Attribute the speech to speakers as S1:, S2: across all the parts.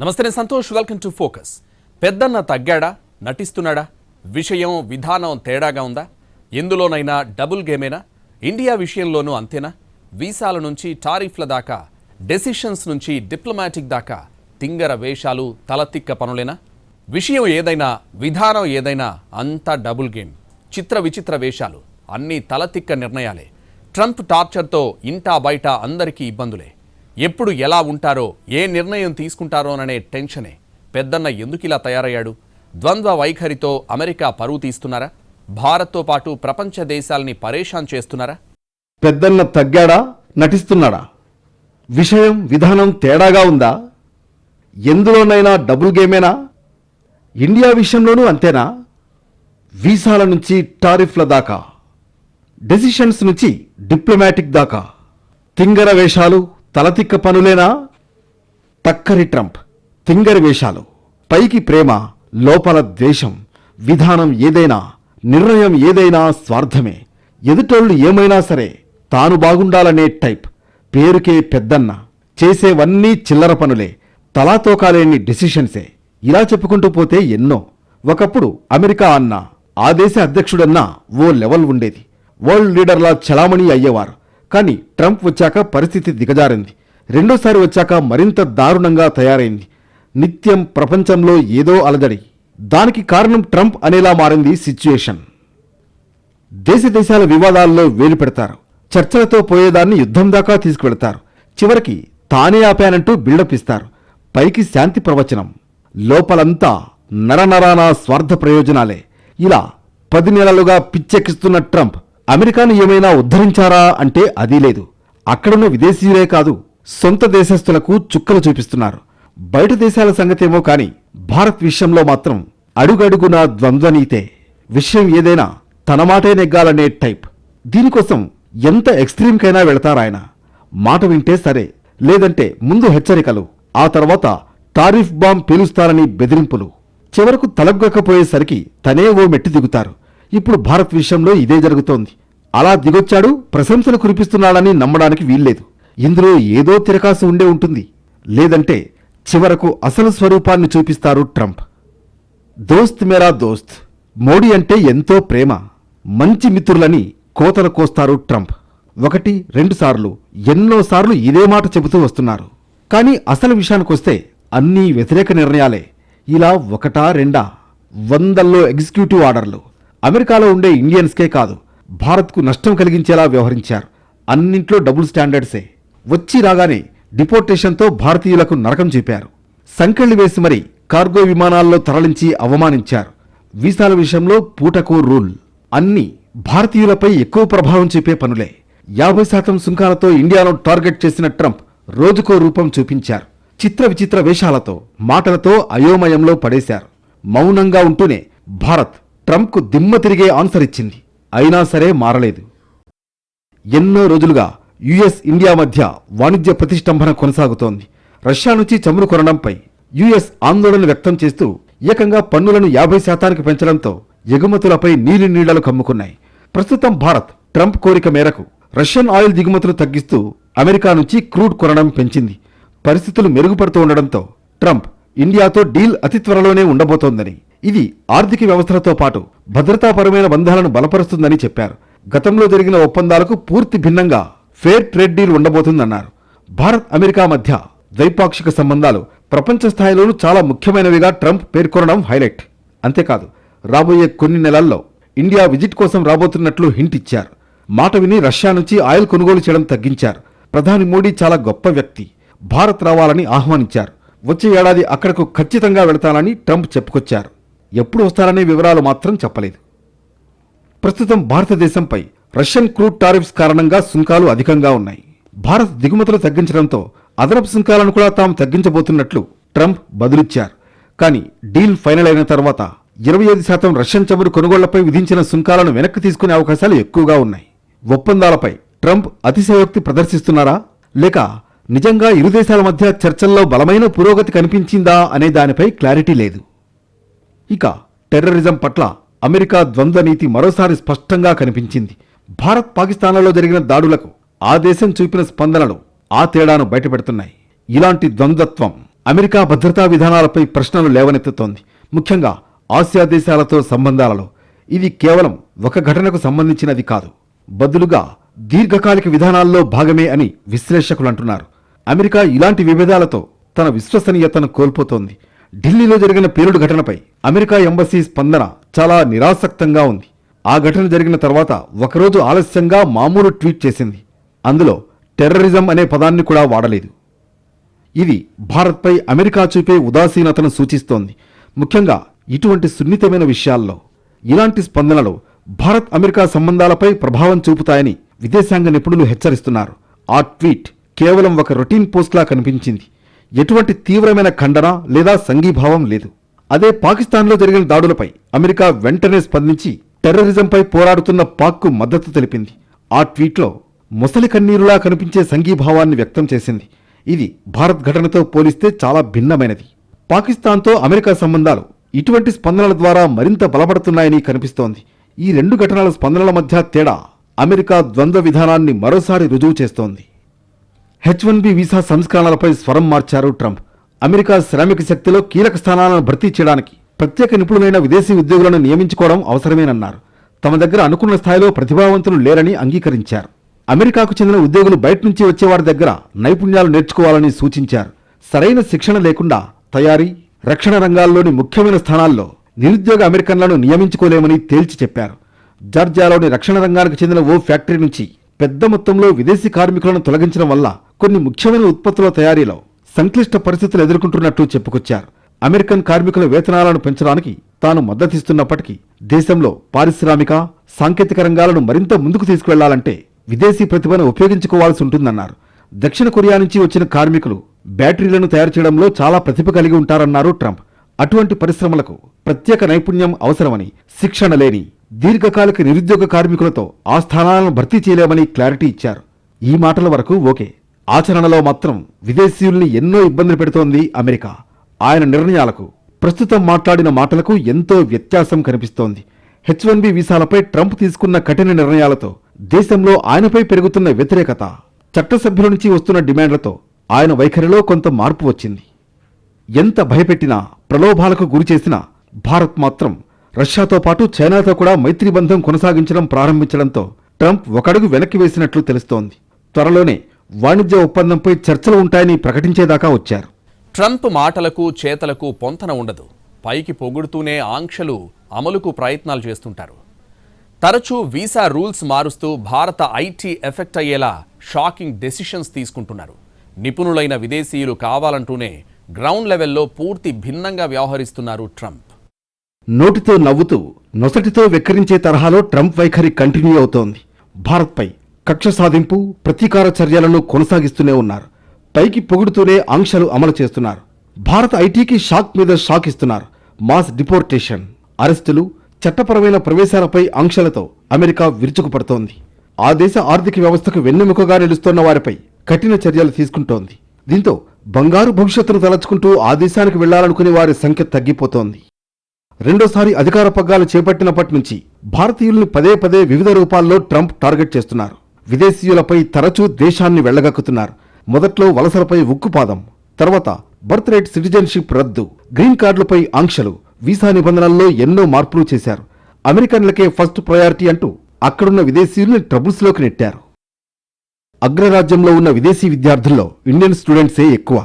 S1: నమస్తే నేను Santosh welcome to focus పెద్దన్న తగ్గాడా నటిస్తున్నాడా విషయం విధానం తేడాగా ఉందా ఎందులోనైనా డబుల్ గేమేనా ఇండియా విషయంలోనూ అంతేనా వీసాల నుంచి టారిఫ్ల దాకా డెసిషన్స్ నుంచి డిప్లొమాటిక్ దాకా తింగర వేషాలు తలతిక్క పనులేనా విషయం ఏదైనా విధానం ఏదైనా అంతా డబుల్ గేమ్ చిత్ర విచిత్ర వేషాలు అన్నీ తలతిక్క నిర్ణయాలే ట్రంప్ టార్చర్తో ఇంటా బయట అందరికీ ఇబ్బందులే ఎప్పుడు ఎలా ఉంటారో ఏ నిర్ణయం తీసుకుంటారోననే టెన్షనే పెద్దన్న ఎందుకు ఇలా తయారయ్యాడు ద్వంద్వ వైఖరితో అమెరికా పరువు తీస్తున్నారా భారత్తో పాటు ప్రపంచ దేశాల్ని పరేషాన్ చేస్తున్నారా
S2: పెద్దన్న తగ్గాడా నటిస్తున్నాడా విషయం విధానం తేడాగా ఉందా ఎందులోనైనా డబుల్ గేమేనా ఇండియా విషయంలోనూ అంతేనా వీసాల నుంచి టారిఫ్ల దాకా డెసిషన్స్ నుంచి డిప్లొమాటిక్ దాకా తింగర వేషాలు తలతిక్క పనులేనా తక్కరి ట్రంప్ తింగరి వేషాలు పైకి ప్రేమ లోపల ద్వేషం విధానం ఏదైనా నిర్ణయం ఏదైనా స్వార్థమే ఎదుటోళ్ళు ఏమైనా సరే తాను బాగుండాలనే టైప్ పేరుకే పెద్దన్న చేసేవన్నీ చిల్లర పనులే తలాతోకాలేని డెసిషన్సే ఇలా చెప్పుకుంటూ పోతే ఎన్నో ఒకప్పుడు అమెరికా అన్న ఆ దేశ అధ్యక్షుడన్నా ఓ లెవెల్ ఉండేది వరల్డ్ లీడర్లా చలామణి అయ్యేవారు కానీ ట్రంప్ వచ్చాక పరిస్థితి దిగజారింది రెండోసారి వచ్చాక మరింత దారుణంగా తయారైంది నిత్యం ప్రపంచంలో ఏదో అలజడి దానికి కారణం ట్రంప్ అనేలా మారింది సిచ్యుయేషన్ దేశ దేశాల వివాదాల్లో వేలు పెడతారు చర్చలతో పోయేదాన్ని యుద్ధం దాకా తీసుకువెళతారు చివరికి తానే ఆపానంటూ బిల్డప్ ఇస్తారు పైకి శాంతి ప్రవచనం లోపలంతా నరనరానా స్వార్థ ప్రయోజనాలే ఇలా పది నెలలుగా పిచ్చెక్కిస్తున్న ట్రంప్ అమెరికాను ఏమైనా ఉద్ధరించారా అంటే అదీ లేదు అక్కడున్న విదేశీయులే కాదు సొంత దేశస్థులకు చుక్కలు చూపిస్తున్నారు బయట దేశాల సంగతేమో కానీ భారత్ విషయంలో మాత్రం అడుగడుగున ద్వంద్వనీతే విషయం ఏదైనా తన మాటే నెగ్గాలనే టైప్ దీనికోసం ఎంత ఎక్స్ట్రీమ్కైనా వెళతారాయన మాట వింటే సరే లేదంటే ముందు హెచ్చరికలు ఆ తర్వాత టారిఫ్ బాంబ్ పేలుస్తారని బెదిరింపులు చివరకు తలగ్గకపోయేసరికి తనే ఓ మెట్టి దిగుతారు ఇప్పుడు భారత్ విషయంలో ఇదే జరుగుతోంది అలా దిగొచ్చాడు ప్రశంసలు కురిపిస్తున్నాడని నమ్మడానికి వీల్లేదు ఇందులో ఏదో తిరకాసు ఉండే ఉంటుంది లేదంటే చివరకు అసలు స్వరూపాన్ని చూపిస్తారు ట్రంప్ దోస్త్ మేరా దోస్త్ మోడీ అంటే ఎంతో ప్రేమ మంచి మిత్రులని కోతలు కోస్తారు ట్రంప్ ఒకటి రెండుసార్లు ఎన్నోసార్లు ఇదే మాట చెబుతూ వస్తున్నారు కానీ అసలు విషయానికొస్తే అన్నీ వ్యతిరేక నిర్ణయాలే ఇలా ఒకటా రెండా వందల్లో ఎగ్జిక్యూటివ్ ఆర్డర్లు అమెరికాలో ఉండే ఇండియన్స్కే కాదు భారత్కు నష్టం కలిగించేలా వ్యవహరించారు అన్నింట్లో డబుల్ స్టాండర్డ్సే వచ్చి రాగానే డిపోర్టేషన్తో భారతీయులకు నరకం చూపారు సంకెళ్లు వేసి మరీ కార్గో విమానాల్లో తరలించి అవమానించారు వీసాల విషయంలో పూటకో రూల్ అన్ని భారతీయులపై ఎక్కువ ప్రభావం చూపే పనులే యాభై శాతం సుంకాలతో ఇండియాను టార్గెట్ చేసిన ట్రంప్ రోజుకో రూపం చూపించారు చిత్ర విచిత్ర వేషాలతో మాటలతో అయోమయంలో పడేశారు మౌనంగా ఉంటూనే భారత్ ట్రంప్కు దిమ్మ తిరిగే ఆన్సర్ ఇచ్చింది అయినా సరే మారలేదు ఎన్నో రోజులుగా యుఎస్ ఇండియా మధ్య వాణిజ్య ప్రతిష్టంభన కొనసాగుతోంది రష్యా నుంచి చమురు కొనడంపై యుఎస్ ఆందోళన వ్యక్తం చేస్తూ ఏకంగా పన్నులను యాభై శాతానికి పెంచడంతో ఎగుమతులపై నీలి నీళ్లలు కమ్ముకున్నాయి ప్రస్తుతం భారత్ ట్రంప్ కోరిక మేరకు రష్యన్ ఆయిల్ దిగుమతులు తగ్గిస్తూ అమెరికా నుంచి క్రూడ్ కొనడం పెంచింది పరిస్థితులు మెరుగుపడుతూ ఉండడంతో ట్రంప్ ఇండియాతో డీల్ అతి త్వరలోనే ఉండబోతోందని ఇది ఆర్థిక వ్యవస్థలతో పాటు భద్రతాపరమైన బంధాలను బలపరుస్తుందని చెప్పారు గతంలో జరిగిన ఒప్పందాలకు పూర్తి భిన్నంగా ఫేర్ ట్రేడ్ డీల్ ఉండబోతుందన్నారు భారత్ అమెరికా మధ్య ద్వైపాక్షిక సంబంధాలు ప్రపంచ స్థాయిలోనూ చాలా ముఖ్యమైనవిగా ట్రంప్ పేర్కొనడం హైలైట్ అంతేకాదు రాబోయే కొన్ని నెలల్లో ఇండియా విజిట్ కోసం రాబోతున్నట్లు హింట్ ఇచ్చారు మాట విని రష్యా నుంచి ఆయిల్ కొనుగోలు చేయడం తగ్గించారు ప్రధాని మోడీ చాలా గొప్ప వ్యక్తి భారత్ రావాలని ఆహ్వానించారు వచ్చే ఏడాది అక్కడకు ఖచ్చితంగా వెళతానని ట్రంప్ చెప్పుకొచ్చారు ఎప్పుడు వస్తారనే వివరాలు మాత్రం చెప్పలేదు ప్రస్తుతం భారతదేశంపై రష్యన్ క్రూడ్ టారిఫ్స్ కారణంగా సుంకాలు అధికంగా ఉన్నాయి భారత్ దిగుమతులు తగ్గించడంతో అదనపు సుంకాలను కూడా తాము తగ్గించబోతున్నట్లు ట్రంప్ బదులిచ్చారు కానీ డీల్ ఫైనల్ అయిన తర్వాత ఇరవై ఐదు శాతం రష్యన్ చమురు కొనుగోళ్లపై విధించిన సుంకాలను వెనక్కి తీసుకునే అవకాశాలు ఎక్కువగా ఉన్నాయి ఒప్పందాలపై ట్రంప్ అతిశయోక్తి ప్రదర్శిస్తున్నారా లేక నిజంగా ఇరు దేశాల మధ్య చర్చల్లో బలమైన పురోగతి కనిపించిందా అనే దానిపై క్లారిటీ లేదు ఇక టెర్రరిజం పట్ల అమెరికా ద్వంద్వ నీతి మరోసారి స్పష్టంగా కనిపించింది భారత్ పాకిస్తాన్లలో జరిగిన దాడులకు ఆ దేశం చూపిన స్పందనలు ఆ తేడాను బయటపెడుతున్నాయి ఇలాంటి ద్వంద్వత్వం అమెరికా భద్రతా విధానాలపై ప్రశ్నలు లేవనెత్తుతోంది ముఖ్యంగా ఆసియా దేశాలతో సంబంధాలలో ఇది కేవలం ఒక ఘటనకు సంబంధించినది కాదు బదులుగా దీర్ఘకాలిక విధానాల్లో భాగమే అని విశ్లేషకులు అంటున్నారు అమెరికా ఇలాంటి విభేదాలతో తన విశ్వసనీయతను కోల్పోతోంది ఢిల్లీలో జరిగిన పేలుడు ఘటనపై అమెరికా ఎంబసీ స్పందన చాలా నిరాసక్తంగా ఉంది ఆ ఘటన జరిగిన తర్వాత ఒకరోజు ఆలస్యంగా మామూలు ట్వీట్ చేసింది అందులో టెర్రరిజం అనే పదాన్ని కూడా వాడలేదు ఇది భారత్పై అమెరికా చూపే ఉదాసీనతను సూచిస్తోంది ముఖ్యంగా ఇటువంటి సున్నితమైన విషయాల్లో ఇలాంటి స్పందనలు భారత్ అమెరికా సంబంధాలపై ప్రభావం చూపుతాయని విదేశాంగ నిపుణులు హెచ్చరిస్తున్నారు ఆ ట్వీట్ కేవలం ఒక రొటీన్ పోస్ట్లా కనిపించింది ఎటువంటి తీవ్రమైన ఖండన లేదా సంఘీభావం లేదు అదే పాకిస్తాన్లో జరిగిన దాడులపై అమెరికా వెంటనే స్పందించి టెర్రరిజంపై పోరాడుతున్న పాక్కు మద్దతు తెలిపింది ఆ ట్వీట్లో ముసలి కన్నీరులా కనిపించే సంఘీభావాన్ని వ్యక్తం చేసింది ఇది భారత్ ఘటనతో పోలిస్తే చాలా భిన్నమైనది పాకిస్తాన్తో అమెరికా సంబంధాలు ఇటువంటి స్పందనల ద్వారా మరింత బలపడుతున్నాయని కనిపిస్తోంది ఈ రెండు ఘటనల స్పందనల మధ్య తేడా అమెరికా ద్వంద్వ విధానాన్ని మరోసారి రుజువు చేస్తోంది హెచ్ వన్ బి వీసా సంస్కరణలపై స్వరం మార్చారు ట్రంప్ అమెరికా శ్రామిక శక్తిలో కీలక స్థానాలను భర్తీ చేయడానికి ప్రత్యేక నిపుణులైన విదేశీ ఉద్యోగులను నియమించుకోవడం అవసరమేనన్నారు తమ దగ్గర అనుకున్న స్థాయిలో ప్రతిభావంతులు లేరని అంగీకరించారు అమెరికాకు చెందిన ఉద్యోగులు బయట నుంచి వచ్చేవారి దగ్గర నైపుణ్యాలు నేర్చుకోవాలని సూచించారు సరైన శిక్షణ లేకుండా తయారీ రక్షణ రంగాల్లోని ముఖ్యమైన స్థానాల్లో నిరుద్యోగ అమెరికన్లను నియమించుకోలేమని తేల్చి చెప్పారు జార్జియాలోని రక్షణ రంగానికి చెందిన ఓ ఫ్యాక్టరీ నుంచి పెద్ద మొత్తంలో విదేశీ కార్మికులను తొలగించడం వల్ల కొన్ని ముఖ్యమైన ఉత్పత్తుల తయారీలో సంక్లిష్ట పరిస్థితులు ఎదుర్కొంటున్నట్టు చెప్పుకొచ్చారు అమెరికన్ కార్మికుల వేతనాలను పెంచడానికి తాను మద్దతిస్తున్నప్పటికీ దేశంలో పారిశ్రామిక సాంకేతిక రంగాలను మరింత ముందుకు తీసుకువెళ్లాలంటే విదేశీ ప్రతిభను ఉపయోగించుకోవాల్సి ఉంటుందన్నారు దక్షిణ కొరియా నుంచి వచ్చిన కార్మికులు బ్యాటరీలను తయారు చేయడంలో చాలా ప్రతిభ కలిగి ఉంటారన్నారు ట్రంప్ అటువంటి పరిశ్రమలకు ప్రత్యేక నైపుణ్యం అవసరమని శిక్షణ లేని దీర్ఘకాలిక నిరుద్యోగ కార్మికులతో ఆ స్థానాలను భర్తీ చేయలేమని క్లారిటీ ఇచ్చారు ఈ మాటల వరకు ఓకే ఆచరణలో మాత్రం విదేశీయుల్ని ఎన్నో ఇబ్బందులు పెడుతోంది అమెరికా ఆయన నిర్ణయాలకు ప్రస్తుతం మాట్లాడిన మాటలకు ఎంతో వ్యత్యాసం కనిపిస్తోంది హెచ్ వన్ బి వీసాలపై ట్రంప్ తీసుకున్న కఠిన నిర్ణయాలతో దేశంలో ఆయనపై పెరుగుతున్న వ్యతిరేకత చట్టసభ్యుల నుంచి వస్తున్న డిమాండ్లతో ఆయన వైఖరిలో కొంత మార్పు వచ్చింది ఎంత భయపెట్టినా ప్రలోభాలకు గురిచేసినా భారత్ మాత్రం రష్యాతో పాటు చైనాతో కూడా మైత్రిబంధం కొనసాగించడం ప్రారంభించడంతో ట్రంప్ ఒకడుగు వెనక్కి వేసినట్లు తెలుస్తోంది త్వరలోనే వాణిజ్య ఒప్పందంపై చర్చలు ఉంటాయని ప్రకటించేదాకా వచ్చారు
S3: ట్రంప్ మాటలకు చేతలకు పొంతన ఉండదు పైకి పొగుడుతూనే ఆంక్షలు అమలుకు ప్రయత్నాలు చేస్తుంటారు తరచూ వీసా రూల్స్ మారుస్తూ భారత ఐటీ ఎఫెక్ట్ అయ్యేలా షాకింగ్ డెసిషన్స్ తీసుకుంటున్నారు నిపుణులైన విదేశీయులు కావాలంటూనే గ్రౌండ్ లెవెల్లో పూర్తి భిన్నంగా వ్యవహరిస్తున్నారు ట్రంప్
S2: నోటితో నవ్వుతూ నొసటితో వెక్కిరించే తరహాలో ట్రంప్ వైఖరి కంటిన్యూ అవుతోంది భారత్పై కక్ష సాధింపు ప్రతీకార చర్యలను కొనసాగిస్తూనే ఉన్నారు పైకి పొగుడుతూనే ఆంక్షలు అమలు చేస్తున్నారు భారత ఐటీకి షాక్ మీద షాక్ ఇస్తున్నారు మాస్ డిపోర్టేషన్ అరెస్టులు చట్టపరమైన ప్రవేశాలపై ఆంక్షలతో అమెరికా విరుచుకుపడుతోంది ఆ దేశ ఆర్థిక వ్యవస్థకు వెన్నెముకగా నిలుస్తున్న వారిపై కఠిన చర్యలు తీసుకుంటోంది దీంతో బంగారు భవిష్యత్తును తలచుకుంటూ ఆ దేశానికి వెళ్లాలనుకునే వారి సంఖ్య తగ్గిపోతోంది రెండోసారి అధికార పగ్గాలు చేపట్టినప్పటి నుంచి భారతీయుల్ని పదే పదే వివిధ రూపాల్లో ట్రంప్ టార్గెట్ చేస్తున్నారు విదేశీయులపై తరచూ దేశాన్ని వెళ్లగక్కుతున్నారు మొదట్లో వలసలపై ఉక్కుపాదం తర్వాత బర్త్ రైట్ సిటిజన్షిప్ రద్దు గ్రీన్ కార్డులపై ఆంక్షలు వీసా నిబంధనల్లో ఎన్నో మార్పులు చేశారు అమెరికన్లకే ఫస్ట్ ప్రయారిటీ అంటూ అక్కడున్న విదేశీయుల్ని ట్రబుల్స్లోకి నెట్టారు అగ్రరాజ్యంలో ఉన్న విదేశీ విద్యార్థుల్లో ఇండియన్ స్టూడెంట్సే ఎక్కువ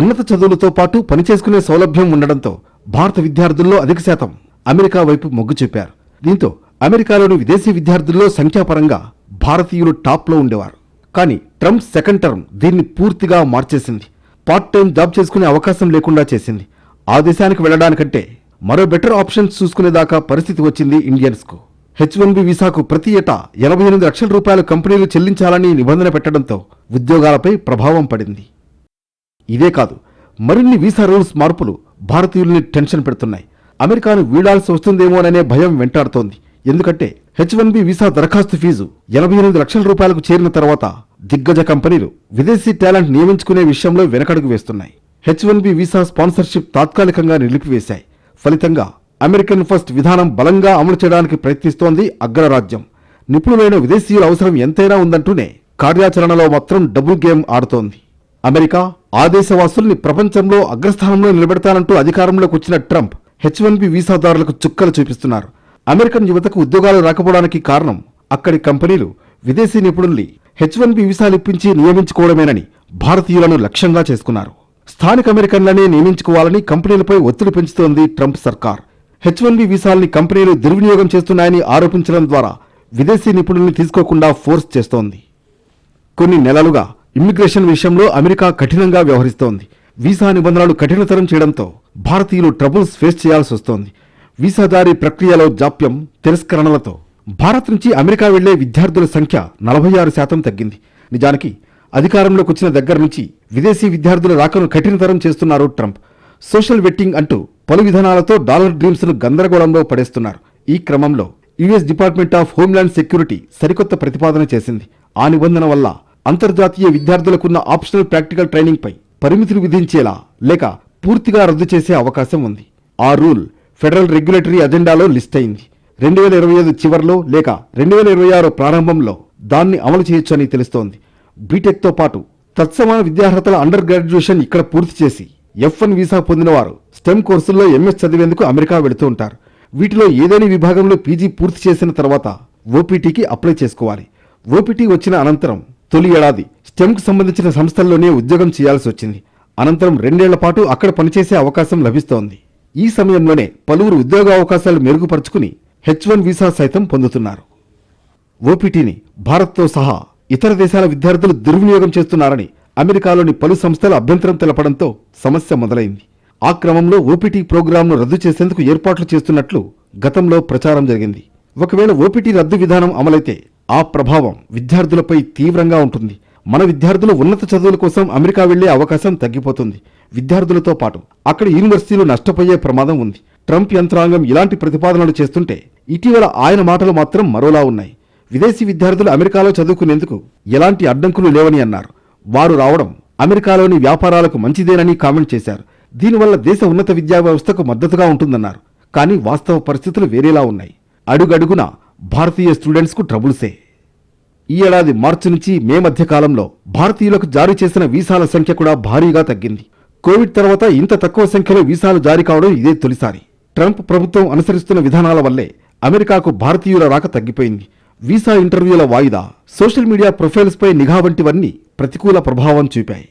S2: ఉన్నత చదువులతో పాటు పనిచేసుకునే సౌలభ్యం ఉండడంతో భారత విద్యార్థుల్లో అధిక శాతం అమెరికా వైపు మొగ్గు చూపారు దీంతో అమెరికాలోని విదేశీ విద్యార్థుల్లో సంఖ్యాపరంగా భారతీయులు టాప్లో ఉండేవారు కానీ ట్రంప్ సెకండ్ టర్మ్ దీన్ని పూర్తిగా మార్చేసింది పార్ట్ టైం జాబ్ చేసుకునే అవకాశం లేకుండా చేసింది ఆ దేశానికి వెళ్లడానికంటే మరో బెటర్ ఆప్షన్స్ చూసుకునేదాకా పరిస్థితి వచ్చింది ఇండియన్స్కు హెచ్ వన్ బి వీసాకు ప్రతి ఏటా ఎనభై ఎనిమిది లక్షల రూపాయలు కంపెనీలు చెల్లించాలని నిబంధన పెట్టడంతో ఉద్యోగాలపై ప్రభావం పడింది ఇదే కాదు మరిన్ని వీసా రూల్స్ మార్పులు భారతీయుల్ని టెన్షన్ పెడుతున్నాయి అమెరికాను వీడాల్సి వస్తుందేమోననే భయం వెంటాడుతోంది ఎందుకంటే హెచ్ వన్ బి వీసా దరఖాస్తు ఫీజు ఎనభై ఎనిమిది లక్షల రూపాయలకు చేరిన తర్వాత దిగ్గజ కంపెనీలు విదేశీ టాలెంట్ నియమించుకునే విషయంలో వెనకడుగు వేస్తున్నాయి H one B visa sponsorship తాత్కాలికంగా నిలిపివేశాయి ఫలితంగా అమెరికన్ ఫస్ట్ విధానం బలంగా అమలు చేయడానికి ప్రయత్నిస్తోంది అగ్రరాజ్యం నిపుణులైన విదేశీయుల అవసరం ఎంతైనా ఉందంటూనే కార్యాచరణలో మాత్రం డబుల్ గేమ్ ఆడుతోంది అమెరికా ఆ ప్రపంచంలో అగ్రస్థానంలో నిలబెడతానంటూ అధికారంలోకి వచ్చిన ట్రంప్ హెచ్ వన్ బి వీసాదారులకు చుక్కలు చూపిస్తున్నారు అమెరికన్ యువతకు ఉద్యోగాలు రాకపోవడానికి కారణం అక్కడి కంపెనీలు విదేశీ నిపుణుల్ని హెచ్ వన్ బి వీసాలు ఇప్పించి నియమించుకోవడమేనని భారతీయులను లక్ష్యంగా చేసుకున్నారు స్థానిక అమెరికన్లనే నియమించుకోవాలని కంపెనీలపై ఒత్తిడి పెంచుతోంది ట్రంప్ సర్కార్ హెచ్ వన్ బి వీసాల్ని కంపెనీలు దుర్వినియోగం చేస్తున్నాయని ఆరోపించడం ద్వారా విదేశీ నిపుణుల్ని తీసుకోకుండా ఫోర్స్ చేస్తోంది కొన్ని నెలలుగా ఇమ్మిగ్రేషన్ విషయంలో అమెరికా కఠినంగా వ్యవహరిస్తోంది వీసా నిబంధనలు కఠినతరం చేయడంతో భారతీయులు ట్రబుల్స్ ఫేస్ చేయాల్సి వస్తోంది వీసాదారీ ప్రక్రియలో జాప్యం తిరస్కరణలతో భారత్ నుంచి అమెరికా వెళ్లే విద్యార్థుల సంఖ్య నలభై ఆరు శాతం తగ్గింది నిజానికి అధికారంలోకి వచ్చిన దగ్గర నుంచి విదేశీ విద్యార్థుల రాకను కఠినతరం చేస్తున్నారు ట్రంప్ సోషల్ వెట్టింగ్ అంటూ పలు విధానాలతో డాలర్ ను గందరగోళంలో పడేస్తున్నారు ఈ క్రమంలో US department of homeland security సరికొత్త ప్రతిపాదన చేసింది ఆ నిబంధన వల్ల అంతర్జాతీయ విద్యార్థులకున్న ఆప్షనల్ ప్రాక్టికల్ ట్రైనింగ్పై పరిమితులు విధించేలా లేక పూర్తిగా రద్దు చేసే అవకాశం ఉంది ఆ రూల్ ఫెడరల్ రెగ్యులేటరీ అజెండాలో లిస్ట్ అయింది రెండు వేల ఇరవై ఐదు చివరిలో లేక రెండు వేల ఇరవై ఆరు ప్రారంభంలో దాన్ని అమలు చేయొచ్చు అని తెలుస్తోంది బీటెక్తో పాటు తత్సమాన విద్యార్హతల అండర్ గ్రాడ్యుయేషన్ ఇక్కడ పూర్తి చేసి ఎఫ్ వన్ వీసా పొందినవారు స్టెమ్ కోర్సుల్లో ఎంఎస్ చదివేందుకు అమెరికా వెళుతూ ఉంటారు వీటిలో ఏదైనా విభాగంలో పీజీ పూర్తి చేసిన తర్వాత ఓపీటీకి అప్లై చేసుకోవాలి ఓపీటీ వచ్చిన అనంతరం తొలి ఏడాది స్టెమ్కు సంబంధించిన సంస్థల్లోనే ఉద్యోగం చేయాల్సి వచ్చింది అనంతరం రెండేళ్ల పాటు అక్కడ పనిచేసే అవకాశం లభిస్తోంది ఈ సమయంలోనే పలువురు ఉద్యోగావకాశాలు మెరుగుపరుచుకుని హెచ్ వన్ వీసా సైతం పొందుతున్నారు ఓపీటీని భారత్తో సహా ఇతర దేశాల విద్యార్థులు దుర్వినియోగం చేస్తున్నారని అమెరికాలోని పలు సంస్థలు అభ్యంతరం తెలపడంతో సమస్య మొదలైంది ఆ క్రమంలో ఓపీటీ ప్రోగ్రాంను రద్దు చేసేందుకు ఏర్పాట్లు చేస్తున్నట్లు గతంలో ప్రచారం జరిగింది ఒకవేళ ఓపీటీ రద్దు విధానం అమలైతే ఆ ప్రభావం విద్యార్థులపై తీవ్రంగా ఉంటుంది మన విద్యార్థులు ఉన్నత చదువుల కోసం అమెరికా వెళ్లే అవకాశం తగ్గిపోతుంది విద్యార్థులతో పాటు అక్కడ యూనివర్సిటీలు నష్టపోయే ప్రమాదం ఉంది ట్రంప్ యంత్రాంగం ఇలాంటి ప్రతిపాదనలు చేస్తుంటే ఇటీవల ఆయన మాటలు మాత్రం మరోలా ఉన్నాయి విదేశీ విద్యార్థులు అమెరికాలో చదువుకునేందుకు ఎలాంటి అడ్డంకులు లేవని అన్నారు వారు రావడం అమెరికాలోని వ్యాపారాలకు మంచిదేనని కామెంట్ చేశారు దీనివల్ల దేశ ఉన్నత విద్యా వ్యవస్థకు మద్దతుగా ఉంటుందన్నారు కానీ వాస్తవ పరిస్థితులు వేరేలా ఉన్నాయి అడుగడుగున భారతీయ స్టూడెంట్స్కు ట్రబుల్సే ఈ ఏడాది మార్చి నుంచి మే మధ్య కాలంలో భారతీయులకు జారీ చేసిన వీసాల సంఖ్య కూడా భారీగా తగ్గింది కోవిడ్ తర్వాత ఇంత తక్కువ సంఖ్యలో వీసాలు జారీ కావడం ఇదే తొలిసారి ట్రంప్ ప్రభుత్వం అనుసరిస్తున్న విధానాల వల్లే అమెరికాకు భారతీయుల రాక తగ్గిపోయింది వీసా ఇంటర్వ్యూల వాయిదా సోషల్ మీడియా ప్రొఫైల్స్పై నిఘా వంటివన్నీ ప్రతికూల ప్రభావం చూపాయి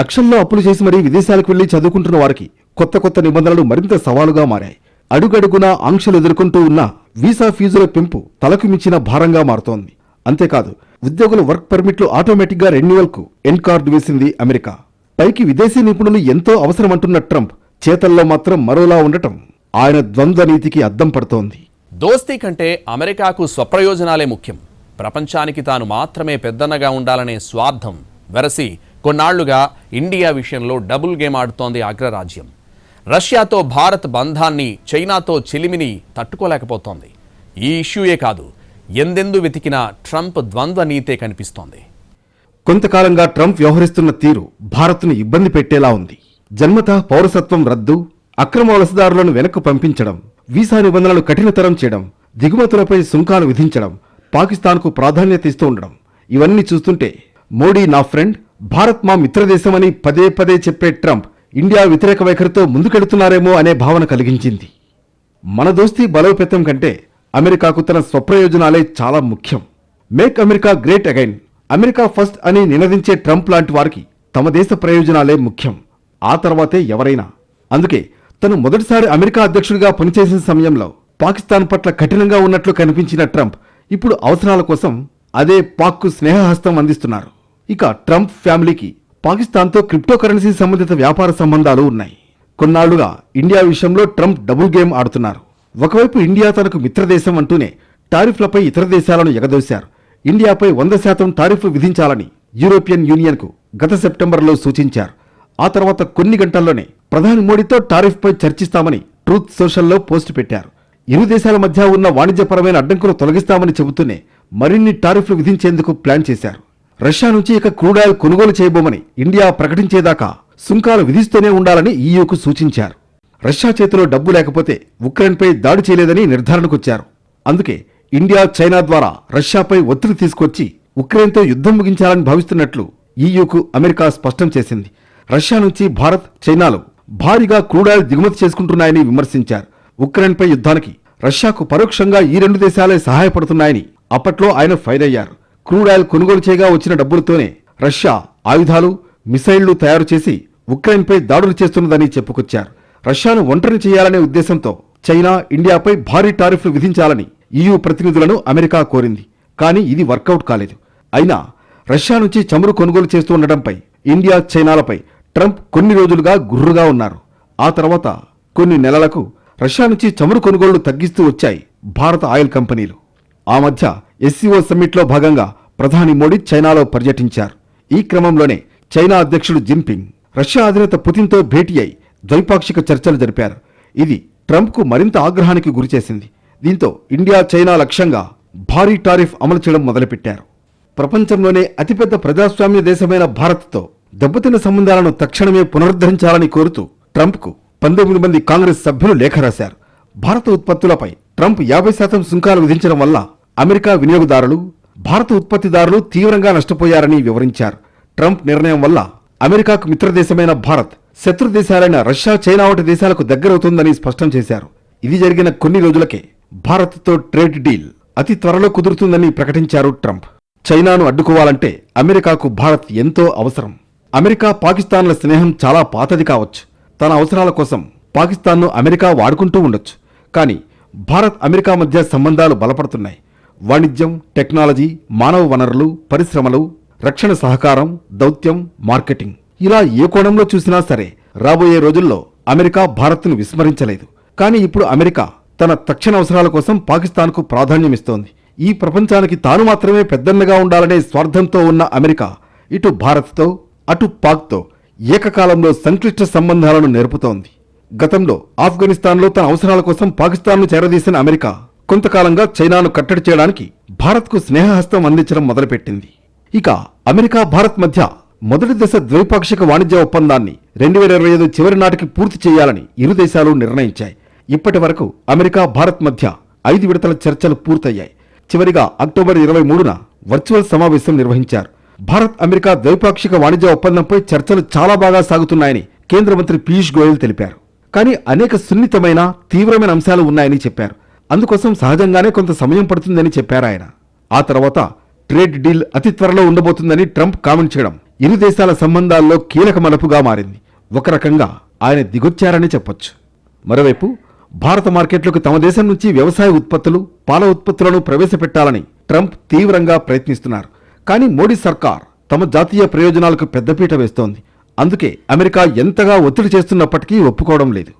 S2: లక్షల్లో అప్పులు చేసి మరీ విదేశాలకు వెళ్లి చదువుకుంటున్న వారికి కొత్త కొత్త నిబంధనలు మరింత సవాలుగా మారాయి అడుగడుగునా ఆంక్షలు ఎదుర్కొంటూ ఉన్న వీసా ఫీజుల పెంపు తలకు మించిన భారంగా మారుతోంది అంతేకాదు ఉద్యోగుల వర్క్ పర్మిట్లు ఆటోమేటిక్గా రెన్యువల్కు ఎన్ కార్డు వేసింది అమెరికా పైకి విదేశీ నిపుణులు ఎంతో అవసరమంటున్న ట్రంప్ చేతల్లో మాత్రం మరోలా ఉండటం ఆయన ద్వంద్వ నీతికి అద్దం పడుతోంది
S3: దోస్తీ కంటే అమెరికాకు స్వప్రయోజనాలే ముఖ్యం ప్రపంచానికి తాను మాత్రమే పెద్దన్నగా ఉండాలనే స్వార్థం వెరసి కొన్నాళ్లుగా ఇండియా విషయంలో డబుల్ గేమ్ ఆడుతోంది అగ్రరాజ్యం రష్యాతో భారత్ బంధాన్ని చైనాతో చిలిమిని తట్టుకోలేకపోతోంది ఈ ఇష్యూయే కాదు ఎందెందు వెతికినా ట్రంప్ ద్వంద్వ నీతే కనిపిస్తోంది
S2: కొంతకాలంగా ట్రంప్ వ్యవహరిస్తున్న తీరు భారత్ను ఇబ్బంది పెట్టేలా ఉంది జన్మత పౌరసత్వం రద్దు అక్రమ వలసదారులను వెనక్కు పంపించడం వీసా నిబంధనలు కఠినతరం చేయడం దిగుమతులపై సుంకాలు విధించడం పాకిస్తాన్కు ప్రాధాన్యత ఇస్తూ ఉండడం ఇవన్నీ చూస్తుంటే మోడీ నా ఫ్రెండ్ భారత్ మా మిత్రదేశమని పదే పదే చెప్పే ట్రంప్ ఇండియా వ్యతిరేక వైఖరితో ముందుకెడుతున్నారేమో అనే భావన కలిగించింది మన దోస్తీ బలోపేతం కంటే అమెరికాకు తన స్వప్రయోజనాలే చాలా ముఖ్యం make America great again America first అని నినదించే ట్రంప్ లాంటి వారికి తమ దేశ ప్రయోజనాలే ముఖ్యం ఆ తర్వాతే ఎవరైనా అందుకే తను మొదటిసారి అమెరికా అధ్యక్షుడిగా పనిచేసిన సమయంలో పాకిస్తాన్ పట్ల కఠినంగా ఉన్నట్లు కనిపించిన ట్రంప్ ఇప్పుడు అవసరాల కోసం అదే పాక్కు స్నేహహస్తం అందిస్తున్నారు ఇక ట్రంప్ ఫ్యామిలీకి పాకిస్తాన్తో క్రిప్టోకరెన్సీ సంబంధిత వ్యాపార సంబంధాలు ఉన్నాయి కొన్నాళ్లుగా ఇండియా విషయంలో ట్రంప్ డబుల్ గేమ్ ఆడుతున్నారు ఒకవైపు ఇండియా తనకు మిత్రదేశం అంటూనే టారిఫ్లపై ఇతర దేశాలను ఎగదోశారు ఇండియాపై వంద శాతం టారిఫ్ విధించాలని యూరోపియన్ యూనియన్కు గత సెప్టెంబర్లో సూచించారు ఆ తర్వాత కొన్ని గంటల్లోనే ప్రధాని మోడీతో టారిఫ్పై చర్చిస్తామని ట్రూత్ సోషల్లో పోస్టు పెట్టారు ఇరు దేశాల మధ్య ఉన్న వాణిజ్యపరమైన అడ్డంకులు తొలగిస్తామని చెబుతూనే మరిన్ని టారిఫ్లు విధించేందుకు ప్లాన్ చేశారు రష్యా నుంచి ఇక క్రూడాయిల్ కొనుగోలు చేయబోమని ఇండియా ప్రకటించేదాకా సుంకాలు విధిస్తూనే ఉండాలని ఈయూకు సూచించారు రష్యా చేతిలో డబ్బు లేకపోతే ఉక్రెయిన్పై దాడి చేయలేదని నిర్ధారణకొచ్చారు అందుకే ఇండియా చైనా ద్వారా రష్యాపై ఒత్తిడి తీసుకొచ్చి ఉక్రెయిన్తో యుద్ధం ముగించాలని భావిస్తున్నట్లు ఈయూకు అమెరికా స్పష్టం చేసింది రష్యా నుంచి భారత్ చైనాలు భారీగా క్రూడాయిల్ దిగుమతి చేసుకుంటున్నాయని విమర్శించారు ఉక్రెయిన్పై యుద్ధానికి రష్యాకు పరోక్షంగా ఈ రెండు దేశాలే సహాయపడుతున్నాయని అప్పట్లో ఆయన ఫైర్ అయ్యారు క్రూడాయిల్ కొనుగోలు చేయగా వచ్చిన డబ్బులతోనే రష్యా ఆయుధాలు మిసైళ్లు తయారు చేసి ఉక్రెయిన్పై దాడులు చేస్తున్నదని చెప్పుకొచ్చారు రష్యాను ఒంటరి చేయాలనే ఉద్దేశంతో చైనా ఇండియాపై భారీ టారిఫ్లు విధించాలని ఈయూ ప్రతినిధులను అమెరికా కోరింది కానీ ఇది వర్కౌట్ కాలేదు అయినా రష్యా నుంచి చమురు కొనుగోలు చేస్తూ ఉండడంపై ఇండియా చైనాలపై ట్రంప్ కొన్ని రోజులుగా గుర్రుగా ఉన్నారు ఆ తర్వాత కొన్ని నెలలకు రష్యా నుంచి చమురు కొనుగోళ్లు తగ్గిస్తూ వచ్చాయి భారత ఆయిల్ కంపెనీలు ఆ మధ్య ఎస్సీఓ సమ్మిట్లో భాగంగా ప్రధాని మోడీ చైనాలో పర్యటించారు ఈ క్రమంలోనే చైనా అధ్యక్షుడు జిన్పింగ్ రష్యా అధినేత పుతిన్తో భేటీ అయి ద్వైపాక్షిక చర్చలు జరిపారు ఇది ట్రంప్కు మరింత ఆగ్రహానికి గురిచేసింది దీంతో ఇండియా చైనా లక్ష్యంగా భారీ టారిఫ్ అమలు చేయడం మొదలుపెట్టారు ప్రపంచంలోనే అతిపెద్ద ప్రజాస్వామ్య దేశమైన భారత్తో దెబ్బతిన్న సంబంధాలను తక్షణమే పునరుద్ధరించాలని కోరుతూ ట్రంప్కు పంతొమ్మిది మంది కాంగ్రెస్ సభ్యులు లేఖ రాశారు భారత ఉత్పత్తులపై ట్రంప్ యాభై శాతం సుంకాలు విధించడం వల్ల అమెరికా వినియోగదారులు భారత ఉత్పత్తిదారులు తీవ్రంగా నష్టపోయారని వివరించారు ట్రంప్ నిర్ణయం వల్ల అమెరికాకు మిత్రదేశమైన భారత్ శత్రు దేశాలైన రష్యా చైనా వంటి దేశాలకు దగ్గరవుతుందని స్పష్టం చేశారు ఇది జరిగిన కొన్ని రోజులకే భారత్తో ట్రేడ్ డీల్ అతి త్వరలో కుదురుతుందని ప్రకటించారు ట్రంప్ చైనాను అడ్డుకోవాలంటే అమెరికాకు భారత్ ఎంతో అవసరం అమెరికా పాకిస్తాన్ల స్నేహం చాలా పాతది కావచ్చు తన అవసరాల కోసం పాకిస్తాన్ను అమెరికా వాడుకుంటూ ఉండొచ్చు కానీ భారత్ అమెరికా మధ్య సంబంధాలు బలపడుతున్నాయి వాణిజ్యం టెక్నాలజీ మానవ వనరులు పరిశ్రమలు రక్షణ సహకారం దౌత్యం మార్కెటింగ్ ఇలా ఏ కోణంలో చూసినా సరే రాబోయే రోజుల్లో అమెరికా భారత్ను విస్మరించలేదు కానీ ఇప్పుడు అమెరికా తన తక్షణ అవసరాల కోసం పాకిస్తాన్కు ప్రాధాన్యమిస్తోంది ఈ ప్రపంచానికి తాను మాత్రమే పెద్దన్నగా ఉండాలనే స్వార్థంతో ఉన్న అమెరికా ఇటు భారత్తో అటు పాక్తో ఏకకాలంలో సంక్లిష్ట సంబంధాలను నేర్పుతోంది గతంలో ఆఫ్ఘనిస్తాన్లో తన అవసరాల కోసం పాకిస్తాన్ను చేరదీసిన అమెరికా కొంతకాలంగా చైనాను కట్టడి చేయడానికి భారత్కు స్నేహహస్తం అందించడం మొదలుపెట్టింది ఇక అమెరికా భారత్ మధ్య మొదటి దశ ద్వైపాక్షిక వాణిజ్య ఒప్పందాన్ని రెండు వేల ఇరవై ఐదు చివరి నాటికి పూర్తి చేయాలని ఇరు దేశాలు నిర్ణయించాయి ఇప్పటి వరకు అమెరికా భారత్ మధ్య ఐదు విడతల చర్చలు పూర్తయ్యాయి చివరిగా అక్టోబర్ ఇరవై మూడున వర్చువల్ సమావేశం నిర్వహించారు భారత్ అమెరికా ద్వైపాక్షిక వాణిజ్య ఒప్పందంపై చర్చలు చాలా బాగా సాగుతున్నాయని కేంద్ర మంత్రి పీయూష్ గోయల్ తెలిపారు కానీ అనేక సున్నితమైన తీవ్రమైన అంశాలు ఉన్నాయని చెప్పారు అందుకోసం సహజంగానే కొంత సమయం పడుతుందని చెప్పారు ఆయన ఆ తర్వాత ట్రేడ్ డీల్ అతి త్వరలో ఉండబోతుందని ట్రంప్ కామెంట్ చేయడం ఇరు దేశాల సంబంధాల్లో కీలక మలుపుగా మారింది ఒక రకంగా ఆయన దిగొచ్చారని చెప్పొచ్చు మరోవైపు భారత మార్కెట్లకు తమ దేశం నుంచి వ్యవసాయ ఉత్పత్తులు పాల ఉత్పత్తులను ప్రవేశపెట్టాలని ట్రంప్ తీవ్రంగా ప్రయత్నిస్తున్నారు కానీ మోడీ సర్కార్ తమ జాతీయ ప్రయోజనాలకు పెద్దపీట వేస్తోంది అందుకే అమెరికా ఎంతగా ఒత్తిడి చేస్తున్నప్పటికీ ఒప్పుకోవడం లేదు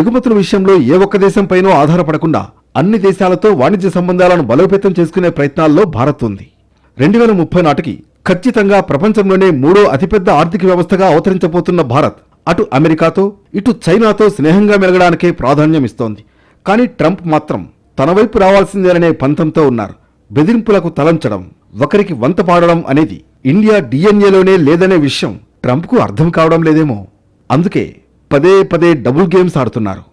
S2: ఎగుమతుల విషయంలో ఏ ఒక్క దేశంపైనో ఆధారపడకుండా అన్ని దేశాలతో వాణిజ్య సంబంధాలను బలోపేతం చేసుకునే ప్రయత్నాల్లో భారత్ ఉంది రెండు వేల ముప్పై నాటికి ఖచ్చితంగా ప్రపంచంలోనే మూడో అతిపెద్ద ఆర్థిక వ్యవస్థగా అవతరించబోతున్న భారత్ అటు అమెరికాతో ఇటు చైనాతో స్నేహంగా మెలగడానికే ప్రాధాన్యం ఇస్తోంది కానీ ట్రంప్ మాత్రం తన వైపు రావాల్సిందేననే పంతంతో ఉన్నారు బెదిరింపులకు తలంచడం ఒకరికి వంత పాడడం అనేది ఇండియా డిఎన్ఏలోనే లేదనే విషయం ట్రంప్కు అర్థం కావడం లేదేమో అందుకే పదే పదే డబుల్ గేమ్స్ ఆడుతున్నారు